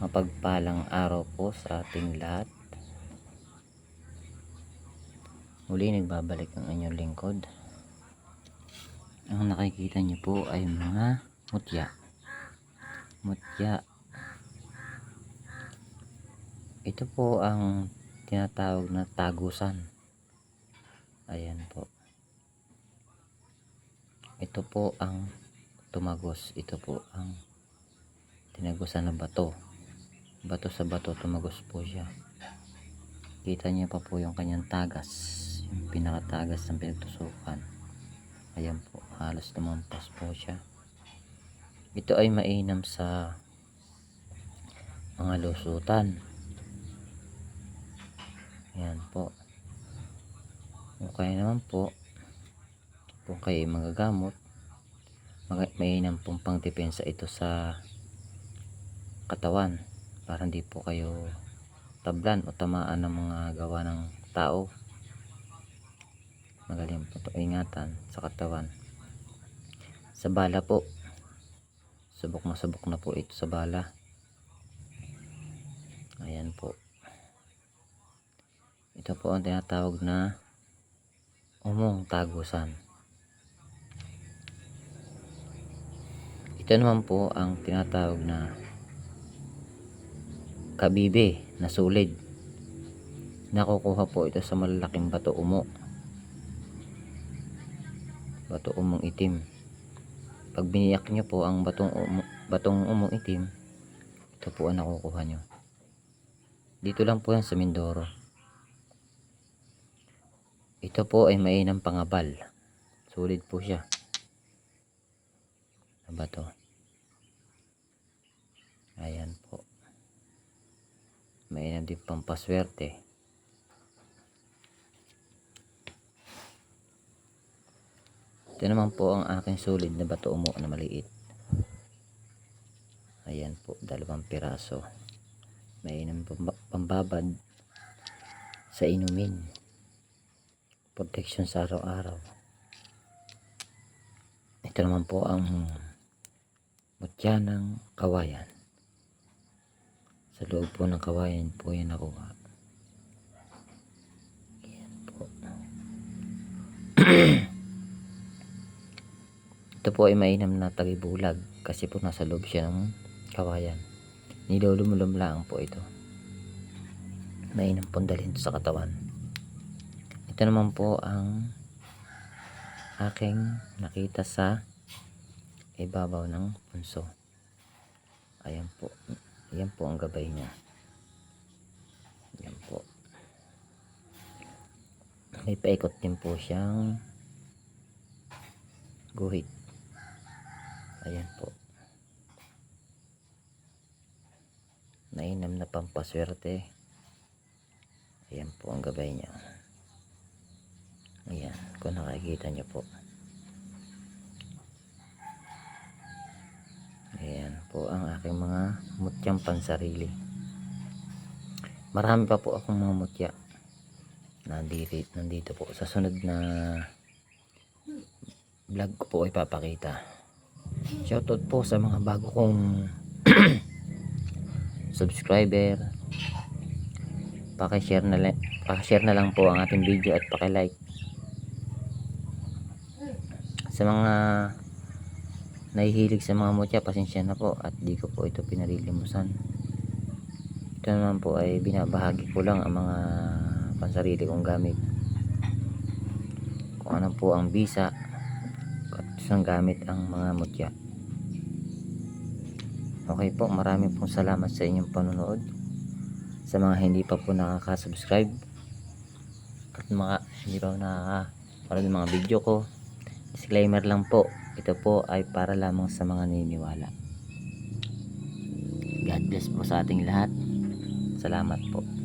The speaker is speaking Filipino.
mapagpalang araw po sa ating lahat. Muli nagbabalik ang inyong lingkod. Ang nakikita niyo po ay mga mutya. Mutya. Ito po ang tinatawag na tagusan. Ayan po. Ito po ang tumagos. Ito po ang tinagusan na bato. Bato sa bato tumagos po siya. Kita niyo pa po yung kanyang tagas. Yung pinakatagas ng pinagtusukan. Ayan po. Halos lumampas po siya. Ito ay mainam sa mga lusutan. Ayan po. Kung kaya naman po, kung kayo ay magagamot, mag- mainam pong pangdepensa ito sa katawan para hindi po kayo tablan o tamaan ng mga gawa ng tao. Magaling po ito ingatan sa katawan. Sa bala po. Subok na subok na po ito sa bala. Ayan po. Ito po ang tinatawag na umong tagusan. Ito naman po ang tinatawag na kabibe na sulid. Nakukuha po ito sa malalaking bato umo. Bato umong itim. Pag biniyak nyo po ang batong umo, batong umong itim, ito po ang nakukuha nyo. Dito lang po yan sa Mindoro. Ito po ay mainam pangabal. Sulit po siya. Bato. Ayan po. Mainam din pampaswerte. Ito naman po ang aking sulit na bato umo na maliit. Ayan po, dalawang piraso. Mainam pamba- pambabad sa inumin protection sa araw-araw. Ito naman po ang mutya ng kawayan. Sa loob po ng kawayan po yan nakuha. Yan po. Ito po ay mainam na tagibulag kasi po nasa loob siya ng kawayan. Nilulumulum lang po ito. Mainam pong dalhin sa katawan. Ito naman po ang aking nakita sa ibabaw ng punso. Ayan po. Ayan po ang gabay niya. Ayan po. May paikot din po siyang guhit. Ayan po. Mainam na pampaswerte. Ayan po ang gabay niya. Ayan, kung nakikita nyo po. Ayan po ang aking mga mutyang pansarili. Marami pa po akong mga mutya. Nandito, nandito po. Sa sunod na vlog ko po ay papakita. Shoutout po sa mga bago kong subscriber. Paki-share na lang, paki-share na lang po ang ating video at paki-like sa mga nahihilig sa mga mutya pasensya na po at di ko po ito pinarilimusan. Ito naman po ay binabahagi ko lang ang mga pansarili kong gamit. Kung ano po ang bisa at isang gamit ang mga mutya. Okay po marami pong salamat sa inyong panonood. Sa mga hindi pa po nakaka-subscribe at mga hindi pa nakaka ng mga video ko disclaimer lang po ito po ay para lamang sa mga naniniwala. God bless po sa ating lahat. Salamat po